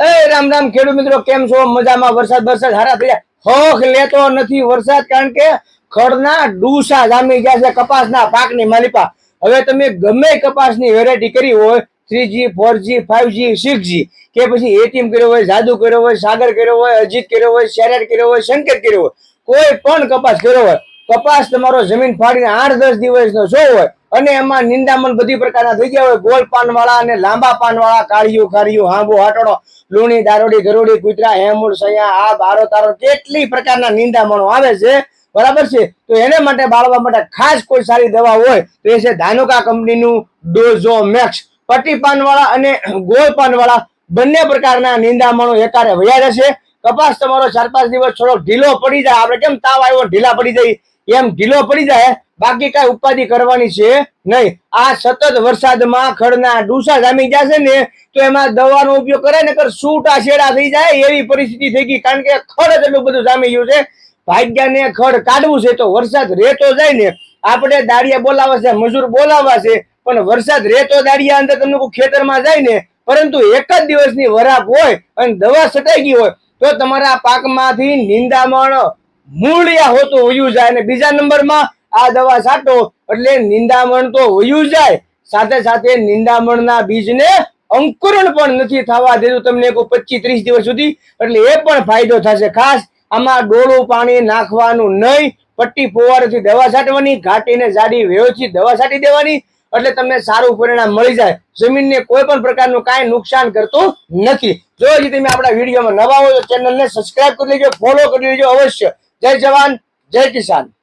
એ રામ રામ ખેડૂત મિત્રો, કેમ છો? મજામાં? વરસાદ વરસાદ હારા થયા હોખ લેતો નથી વરસાદ, કારણ કે ખડના ડૂસા જામી ગયા છે કપાસના પાકની માલિપા. હવે તમે ગમે કપાસની વેરાયટી કરી હોય three G four G five G six G કે પછી એટીએમ કર્યો હોય, જાદુ કર્યો હોય, સાગર કર્યો હોય, અજીત કર્યો હોય શેરેટ કર્યો હોય સંકેત કર્યો હોય, કોઈ પણ કપાસ કર્યો હોય, કપાસ તમારો જમીન ફાડીને આઠ દસ દિવસનો શો હોય અને એમાં નિંદામણ બધી પ્રકારના થઈ ગયા હોય. ગોળ પાન વાળા અને લાંબા પાન વાળા કાળિયું ખારિયું હાંબો હાટડો, લૂણી, દારોડી, ગરોડી, કૂતરા, હેમૂળ, સયા આ બારો તારો, કેટલી પ્રકારના નિંદામણો આવે છે? બરાબર છે? તો એને માટે બાળવા માટે ખાસ કોઈ સારી દવા હોય તો એ છે ધાનુકા કંપનીનું ડોઝો મેક્સ પટ્ટી પાન વાળા અને ગોળ પાન વાળા બંને પ્રકારના નિંદામણો એકારે વયા રહેશે કપાસ તમારો ચાર પાંચ દિવસ થોડો ઢીલો પડી જાય. આપણે કેમ તાવ આવ્યો ઢીલા પડી જાય? એમ ઢીલો પડી જાય, બાકી કઈ ઉપાધિ કરવાની છે નહીં. આ સતત વરસાદમાં ખડના ડૂસા જામી જશે ને, તો એમાં દવાનો ઉપયોગ કરે ને કર સૂટા શેડા થઈ જાય એવી પરિસ્થિતિ થઈ ગઈ, કારણ કે ખડ એટલું બધું જામી ગયું છે. ભાગ્યાને ખડ કાઢવું છે તો વરસાદ રહેતો જાય ને, આપણે દાડિયા બોલાવા છે, મજૂર બોલાવાશે પણ વરસાદ રહેતો દાડિયા અંદર તમને કોઈ ખેતરમાં જાય ને, પરંતુ એક જ દિવસની વરાપ હોય અને દવા છટાઈ ગઈ હોય, તો તમારા પાકમાંથી નિંદામણ મૂળિયા હોતું હોયું જાય અને બીજા નંબરમાં આ દવા છાંટો એટલે નિંદામણ તો હોયું જાય. સાથે સાથે નિંદામણના બીજને અંકુરણ પણ નથી થવા દેતું. તમને કોઈ પચીસ ત્રીસ દિવસ સુધી. એટલે એ પણ ફાયદો થશે. ખાસ આમાં ડોળું પાણી નાખવાનું નહીં. પટ્ટી ફુવારોથી દવા છાંટવાની, ઘાટીને જાડી વ્યવસ્થિત દવા છાંટી દેવાની. એટલે તમને સારું પરિણામ મળી જાય. જમીનને કોઈ પણ પ્રકારનું કાંઈ નુકસાન કરતું નથી. જો હજી તમે આપણા વિડીયોમાં નવા હોય તો ચેનલને સબસ્ક્રાઇબ કરી લેજો, ફોલો કરી લેજો અવશ્ય. જય જવાન જય કિસાન.